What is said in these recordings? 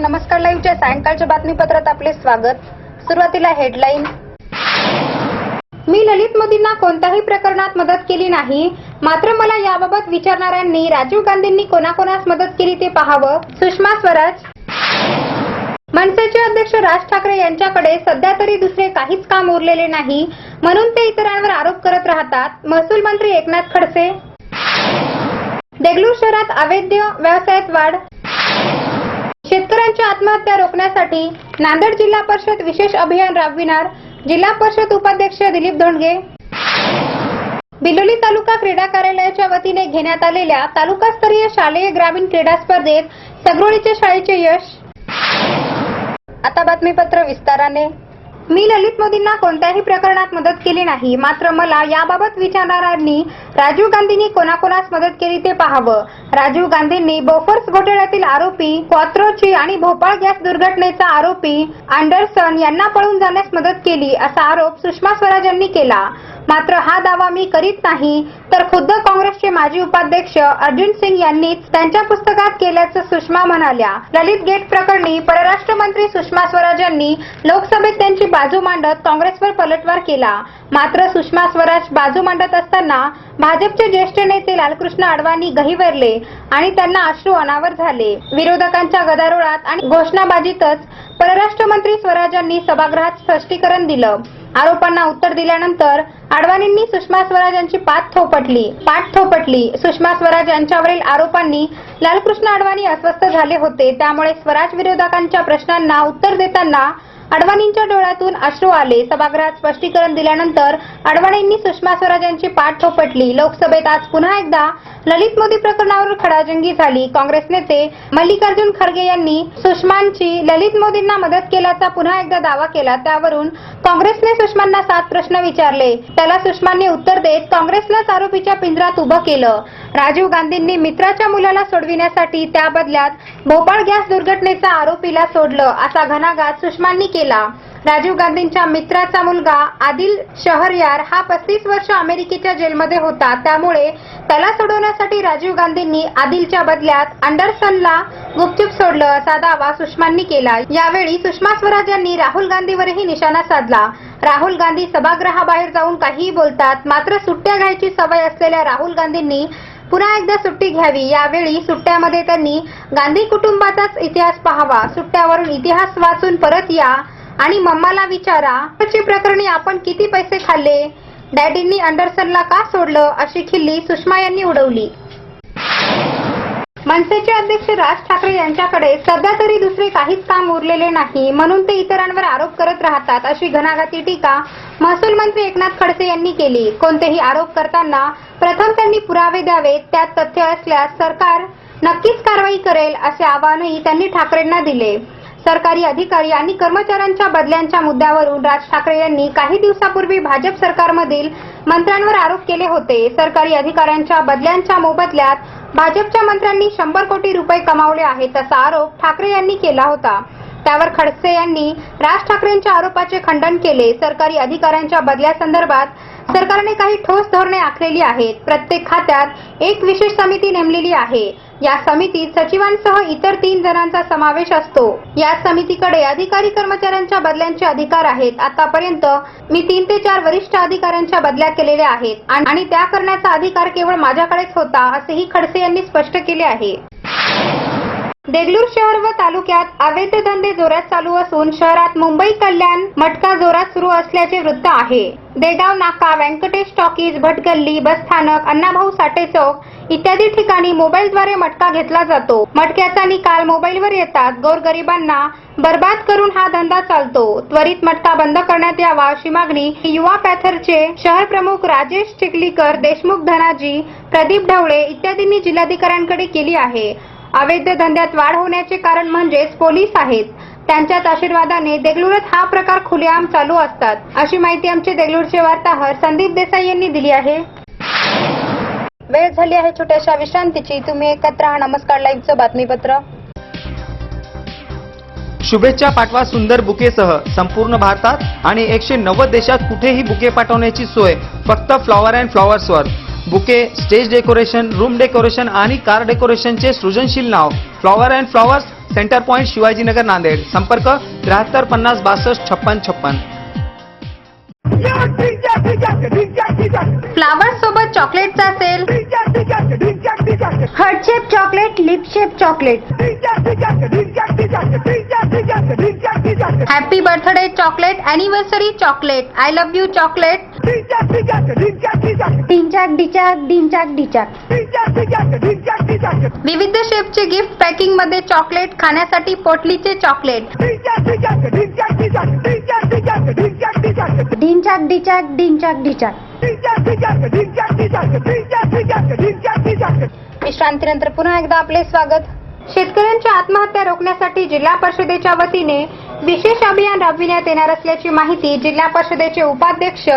भाग्यश्री नमस्कार लाईव्हच्या सायंकाळच्या बातमीपत्रात आपले स्वागत. सुरुवातीला हेडलाईन मी ललित मोदींना कोणत्याही प्रकरणात मदत केली नाही. मात्र मला याबाबत विचारणाऱ्यांनी राजीव गांधींनी कोणाकोणास मदत केली ते पाहावं. सुषमा स्वराज. मनसेचे अध्यक्ष राज ठाकरे यांच्याकडे सध्या तरी दुसरे काहीच काम उरलेले नाही. म्हणून ते इतरांवर आरोप करत राहतात. महसूल मंत्री एकनाथ खडसे. देगलूर शहरात अवैध व्यवसायात वाढ. शेतकऱ्यांची आत्महत्या रोखण्यासाठी नांदेड जिल्हा परिषद विशेष अभियान राबविणार जिल्हा परिषद उपाध्यक्ष दिलीप धोंडगे. बिलोली तालुका क्रीडा कार्यालयाच्या वतीने घेण्यात आलेल्या तालुकास्तरीय शालेय ग्रामीण क्रीडा स्पर्धेत सगरोळीच्या शाळेचे यश. आता बातमीपत्र विस्ताराने. मी ललित मोदींना कोणत्याही प्रकरणात मदत केली नाही. मात्र मला याबाबत विचारणाऱ्यांनी राजीव गांधींनी कोणाकोणास मदत केली ते पाहावं. राजीव गांधींनी बोफर्स घोटाळ्यातील आरोपी क्वात्रोची आणि भोपाळ गॅस दुर्घटनेचा आरोपी अँडरसन यांना पळून जाण्यास मदत केली असा आरोप सुषमा स्वराज यांनी केला. मात्र हा दावा मी करीत नाही. तर खुद्द काँग्रेसचे माजी उपाध्यक्ष अर्जुन सिंग यांनीच त्यांच्या पुस्तकात केल्याचं सुषमा म्हणाल्या. ललित गेट प्रकरणी परराष्ट्र मंत्री सुषमा स्वराज यांनी लोकसभेत त्यांची बाजू मांडत काँग्रेसवर पलटवार केला. मात्र सुषमा स्वराज बाजू मांडत असताना भाजपचे ज्येष्ठ नेते लालकृष्ण अडवाणी गहिवरले आणि त्यांना अश्रू अनावर झाले. विरोधकांच्या गदारोळात आणि घोषणाबाजीतच परराष्ट्र मंत्री स्वराज यांनी सभागृहात स्पष्टीकरण दिलं. आरोपांना उत्तर दिल्यानंतर अडवाणींनी सुषमा स्वराज यांची पाठ थोपटली. पाठ थोपटली. सुषमा स्वराज यांच्यावरील आरोपांनी लालकृष्ण अडवाणी अस्वस्थ झाले होते. त्यामुळे स्वराज विरोधकांच्या प्रश्नांना उत्तर देताना अडवाणींच्या डोळ्यातून अश्रू आले. सभागृहात स्पष्टीकरण दिल्यानंतर अडवाणींनी सुषमा स्वराज यांची पाठ थोपटली. लोकसभेत आज पुन्हा एकदा ललित मोदी प्रकरणावर खडाजंगी झाली. काँग्रेस नेते मल्लिकार्जुन खरगे यांनी सुषमांची ललित मोदींना मदत केल्याचा पुन्हा एकदा दावा केला. त्यावरून काँग्रेसने सुषमांना सात प्रश्न विचारले. त्याला सुषमांनी उत्तर देत काँग्रेसलाच आरोपीच्या पिंजरात उभं केलं. राजीव गांधींनी मित्राच्या मुलाला सोडविण्यासाठी त्या बदल्यात भोपाळ गॅस दुर्घटनेचा आरोपीला सोडलं. असा घणाघात सुषमांनी केला. केला. राजीव गांधींच्या मित्राचा मुलगा आदिल शहरयार हा पस्तीस वर्ष अमेरिकेच्या जेलमध्ये होता. त्यामुळे त्याला सोडवण्यासाठी राजीव गांधींनी आदिलच्या बदल्यात अंडरसनला गुपचूप सोडलं असा दावा सुषमांनी केला. यावेळी सुषमा स्वराज यांनी राहुल गांधीवरही निशाणा साधला. राहुल गांधी सभागृहाबाहेर जाऊन काहीही बोलतात मात्र सुट्ट्या घ्यायची सवय असलेल्या राहुल गांधींनी पुन्हा एकदा सुट्टी घ्यावी. यावेळी सुट्ट्यामध्ये त्यांनी गांधी कुटुंबाचाच इतिहास पाहावा. सुट्ट्यावरून इतिहास वाचून परत या आणि मम्माला विचारा प्रकरणी आपण किती पैसे खाल्ले? डॅडींनी अंडरसनला का सोडलं? अशी खिल्ली सुषमा यांनी उडवली. मनसेचे अध्यक्ष राज ठाकरे यांच्याकडे सध्या तरी दुसरे काहीच काम उरलेले नाही म्हणून ते इतरांवर आरोप करत राहतात अशी घणाघाती टीका महसूल मंत्री एकनाथ खडसे यांनी केली. कोणतेही आरोप करताना प्रथम त्यांनी पुरावे द्यावेत त्यात तथ्य असल्यास सरकार नक्कीच कारवाई करेल असे आवाहनही त्यांनी ठाकरेंना दिले. सरकारी अधिकारी आणि कर्मचाऱ्यांच्या बदल्यांच्या मुद्द्यावरून राज ठाकरे यांनी काही दिवसापूर्वी भाजप सरकारमधील मंत्र्यांवर आरोप केले होते. सरकारी अधिकाऱ्यांच्या बदल्यांच्या मोबदल्यात भाजपच्या मंत्र्यांनी शंभर कोटी रुपये कमावले आहेत असा आरोप ठाकरे यांनी केला होता. त्यावर खडसे यांनी राज ठाकरेंच्या आरोपाचे खंडन केले. सरकारी अधिकाऱ्यांच्या बदल्यासंदर्भात सरकारने काही ठोस धोरणे आखलेली आहेत. प्रत्येक खात्यात एक विशेष समिती नेमलेली आहे. या समितीत सचिवांसह इतर तीन जणांचा समावेश असतो. या समितीकडे अधिकारी कर्मचाऱ्यांच्या बदल्यांचे अधिकार आहेत. आतापर्यंत मी तीन ते चार वरिष्ठ अधिकाऱ्यांच्या बदल्या केलेल्या आहेत. आणि आणि त्या करण्याचा अधिकार केवळ माझ्याकडेच होता असेही खडसे यांनी स्पष्ट केले आहे. देगलूर शहर व तालुक्यात अवैध धंदे जोरात चालू असून शहरात मुंबई कल्याण मटका जोरात सुरू असल्याचे वृत्त आहे. देगाव नाका व्यंकटेश टॉकीज भटगल्ली बसस्थानक अण्णाभाऊ साठे चौक इत्यादी ठिकाणी मोबाईलद्वारे मटका घेतला जातो. मटक्याचा निकाल मोबाईलवर येतात. गोरगरिबांना बर्बाद करून हा धंदा चालतो. त्वरित मटका बंद करण्यात यावा अशी मागणी युवा पॅथरचे शहर प्रमुख राजेश चिखलीकर देशमुख धनाजी प्रदीप ढवळे इत्यादींनी जिल्हाधिकाऱ्यांकडे केली आहे. अवैध धंद्यात वाढ होण्याचे कारण म्हणजेच पोलीस आहेत. त्यांच्याच आशीर्वादाने देगलूरात हा प्रकार खुलेआम चालू असतात. अशी माहिती आमचे देगलूरचे वार्ताहर संदीप देसाई यांनी दिली आहे. वेळ झाली आहे छोट्याशा विश्रांतीची. तुम्ही एकत्र हा नमस्कार लाईव्हचं बातमीपत्र. शुभेच्छा पाठवा सुंदर बुकेसह. संपूर्ण भारतात आणि एकशे नव्वद देशात कुठेही बुके पाठवण्याची सोय. फक्त flower and फ्लॉवर्सवर bouquet stage decoration room decoration आणि कार डेकोरेशनचे सृजनशील नाव. Flower and flowers centre point Shivajinagar Nanded. संपर्क त्र्याहत्तर पन्नास बासष्ट छप्पन छप्पन. फ्लावर सोबत चॉकलेटचा sale heart shape chocolate lip shape chocolate happy birthday chocolate anniversary chocolate I love you chocolate डिंचाक डिचाक डिंचाक डिचाक विविध शेपचे गिफ्ट पॅकिंगमध्ये चॉकलेट खाण्यासाठी पोटलीचे चॉकलेट डिंचाक डिचाक डिंचाक डिचाक विश्रांतीनंतर पुन्हा एकदा आपले स्वागत. शेतकऱ्यांच्या आत्महत्या रोखण्यासाठी जिल्हा परिषदेच्या वतीने विशेष अभियान राबविण्यात येणार असल्याची माहिती जिल्हा परिषदेचे उपाध्यक्ष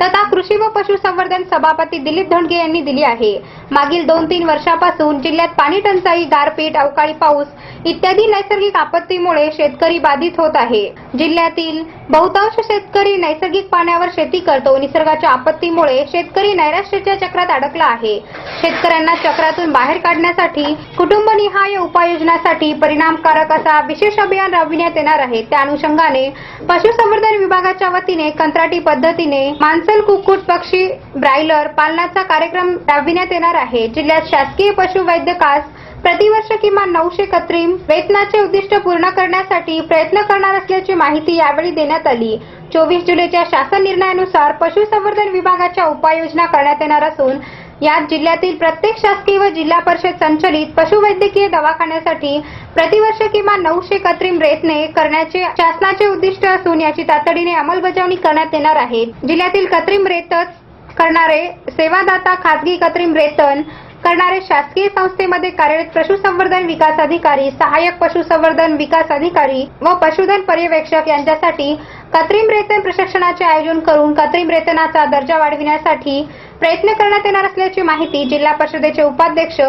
तथा कृषी व पशुसंवर्धन सभापती दिलीप धोंडगे यांनी दिली आहे. मागील दोन तीन वर्षापासून जिल्ह्यात पाणी टंचाई गारपीट अवकाळी पाऊस इत्यादी नैसर्गिक आपत्तीमुळे शेतकरी बाधित होत आहे. जिल्ह्यातील बहुतांश शेतकरी नैसर्गिक पाण्यावर शेती करतो. निसर्गाच्या आपत्तीमुळे शेतकरी नैराश्याच्या चक्रात अडकला आहे. शेतकऱ्यांना चक्रातून बाहेर काढण्यासाठी कुटुंबनिहाय उपाययोजनासाठी परिणामकारक असा विशेष अभियान राबविण्यात येणार आहेत त्या अनुषंगाने पशुसंवर्धन विभागाच्या वतीने कंत्राटी पद्धतीने मांसल कुक्कुट पक्षी ब्रायलर पालनाचा कार्यक्रम राबविण्यात येणार आहे. जिल्ह्यात शासकीय पशुवैद्यकास प्रतिवर्ष किमान नऊशे कृत्रिम वेतनाचे उद्दिष्ट पूर्ण करण्यासाठी प्रयत्न करणार असल्याची माहिती यावेळी देण्यात आली. चोवीस जुलैच्या शासन निर्णयानुसार पशुसंवर्धन विभागाच्या उपाययोजना करण्यात येणार असून यात जिल्ह्यातील प्रत्येक शासकीय व जिल्हा परिषद संचलित पशुवैद्यकीय दवाखान्यासाठी प्रतिवर्ष किमान नऊशे कृत्रिम रेतने करण्याचे शासनाचे उद्दिष्ट असून याची तातडीने अंमलबजावणी करण्यात येणार आहे. जिल्ह्यातील कृत्रिम रेतच करणारे सेवादाता खासगी कृत्रिम रेतन करणारे शासकीय संस्थेमध्ये कार्यरत पशुसंवर्धन विकास अधिकारी सहाय्यक पशुसंवर्धन विकास अधिकारी व पशुधन पर्यवेक्षक यांच्यासाठी कृत्रिम रेतन प्रशिक्षणाचे आयोजन करून कृत्रिम रेतनाचा दर्जा वाढविण्यासाठी प्रयत्न करण्यात येणार असल्याची माहिती जिल्हा परिषदेचे उपाध्यक्ष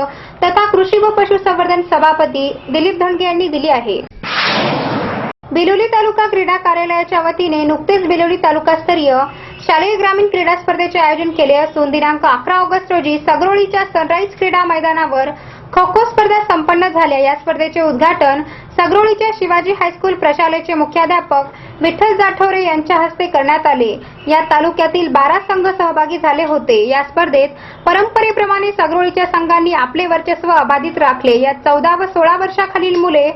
तथा कृषी व पशुसंवर्धन सभापती दिलीप धोंडगे यांनी दिली आहे. बिलोली तालुका क्रीडा कार्यालयाच्या वतीने नुकतेच बिलोली तालुकास्तरीय शालेय ग्रामीण क्रीडा स्पर्धेचे आयोजन केले असून दिनांक अकरा ऑगस्ट रोजी सगरोळीच्या सनराईज क्रीडा मैदानावर खो खो स्पर्धा संपन्न झाल्या. या स्पर्धेचे उद्घाटन सगरोळीच्या शिवाजी हायस्कूल प्रशालेचे मुख्याध्यापक विठ्ठल जाठवरे यांच्या हस्ते करण्यात आले. या तालुक्यातील बारा संघ सहभागी झाले होते. या स्पर्धेत परंपरेप्रमाणे सगरोळीच्या संघांनी आपले वर्चस्व अबाधित राखले. या चौदा व सोळा वर्षाखालील मुले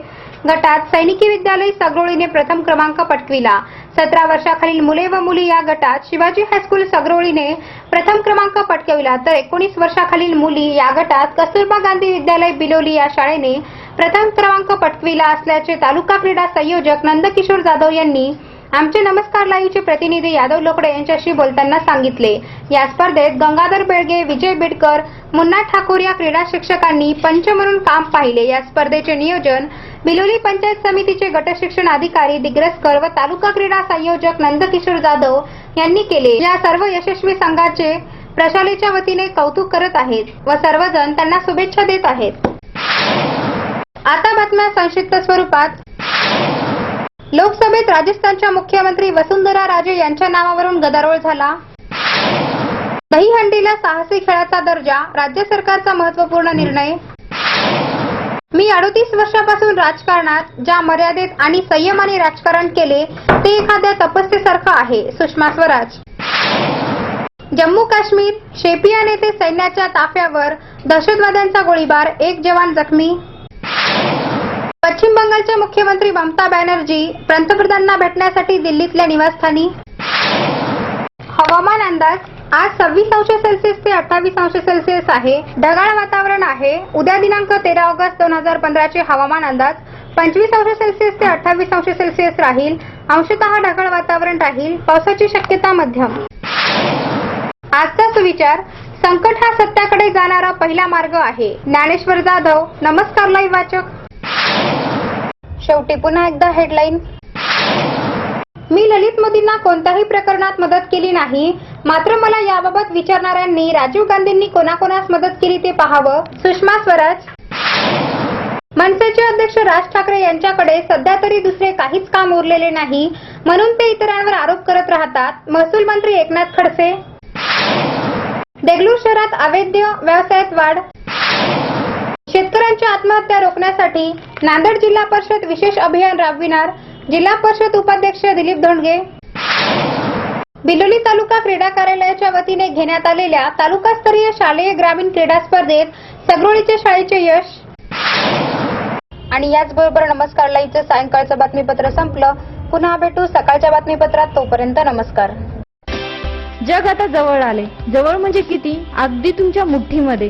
गटात सैनिकी विद्यालय सगरोळीने प्रथम क्रमांक पटकविला सतरा वर्षाखालील मुले व मुली या गटात शिवाजी हायस्कूल सगरोळीने प्रथम क्रमांक पटकविला. तर एकोणीस वर्षाखालील मुली या गटात कस्तुरबा गांधी विद्यालय बिलोली या शाळेने प्रथम क्रमांक पटकविला असल्याचे तालुका क्रीडा संयोजक नंदकिशोर जाधव यांनी आमचे नमस्कार लाईव्हचे प्रतिनिधी यादव लोकडे यांच्याशी बोलताना सांगितले. या स्पर्धेत गंगाधर बेळगे विजय बिडकर मुन्ना ठाकूर या क्रीडा शिक्षकांनी पंच म्हणून काम पाहिले. या स्पर्धेचे नियोजन बिलोली पंचायत समितीचे गटशिक्षण अधिकारी दिग्रसकर व तालुका क्रीडा संयोजक नंदकिशोर जाधव यांनी केले. या सर्व यशस्वी संघाचे प्रशालेच्या वतीने कौतुक करत आहेत व सर्वजण त्यांना शुभेच्छा देत आहेत. आता बातम्या संक्षिप्त स्वरूपात. लोकसभेत राजस्थानच्या मुख्यमंत्री वसुंधरा राजे यांच्या नावावरून गदारोळ झाला. दहीहंडीला साहसी खेळाचा दर्जा राज्य सरकारचा महत्त्वपूर्ण निर्णय. मी अडतीस वर्षापासून राजकारणात ज्या मर्यादेत आणि संयमाने राजकारण केले ते एखाद्या तपस्येसारखं आहे सुषमा स्वराज. जम्मू काश्मीर शेपिया नेते सैन्याच्या ताफ्यावर दहशतवाद्यांचा गोळीबार एक जवान जखमी पश्चिम बंगालचे मुख्यमंत्री ममता बॅनर्जी पंतप्रधानांना भेटण्यासाठी दिल्लीतल्या निवासस्थानी. हवामान अंदाज आज सव्वीस अंश सेल्सिअस ते अठ्ठावीस अंश सेल्सिअस आहे. ढगाळ वातावरण आहे. उद्या दिनांक तेरा ऑगस्ट दोन हजार पंधराचे हवामान अंदाज पंचवीस अंश सेल्सिअस ते अठ्ठावीस अंश सेल्सिअस राहील. अंशतः ढगाळ वातावरण राहील. पावसाची शक्यता मध्यम. आजचा सुविचार संकट हा सत्याकडे जाणारा पहिला मार्ग आहे. ज्ञानेश्वर जाधव नमस्कार लाईव्ह वाचक. शेवटी पुन्हा एकदा हेडलाईन मी ललित मोदींना कोणत्याही प्रकरणात मदत केली नाही. मात्र मला याबाबत विचारणाऱ्यांनी राजीव गांधींनी कोणाकोणास मदत केली ते पाहावं. सुषमा स्वराज. मनसेचे अध्यक्ष राज ठाकरे यांच्याकडे सध्या तरी दुसरे काहीच काम उरलेले नाही. म्हणून ते इतरांवर आरोप करत राहतात. महसूल मंत्री एकनाथ खडसे. देगलूर शहरात अवैध व्यवसायात वाढ. शेतकऱ्यांच्या आत्महत्या रोखण्यासाठी नांदेड जिल्हा परिषद विशेष अभियान राबविणार जिल्हा परिषद उपाध्यक्ष दिलीप धोंडगे. बिलोली तालुका क्रीडा कार्यालयाच्या वतीने घेण्यात आलेल्या तालुकास्तरीय शालेय ग्रामीण क्रीडा स्पर्धेत सगरोळीच्या शाळेचे यश. आणि याचबरोबर नमस्कार लाईव्हचं सायंकाळचं बातमीपत्र संपलं. पुन्हा भेटू सकाळच्या बातमीपत्रात. तोपर्यंत नमस्कार. जग आता जवळ आले जवळ म्हणजे किती? अगदी तुमच्या मुठ्ठीमध्ये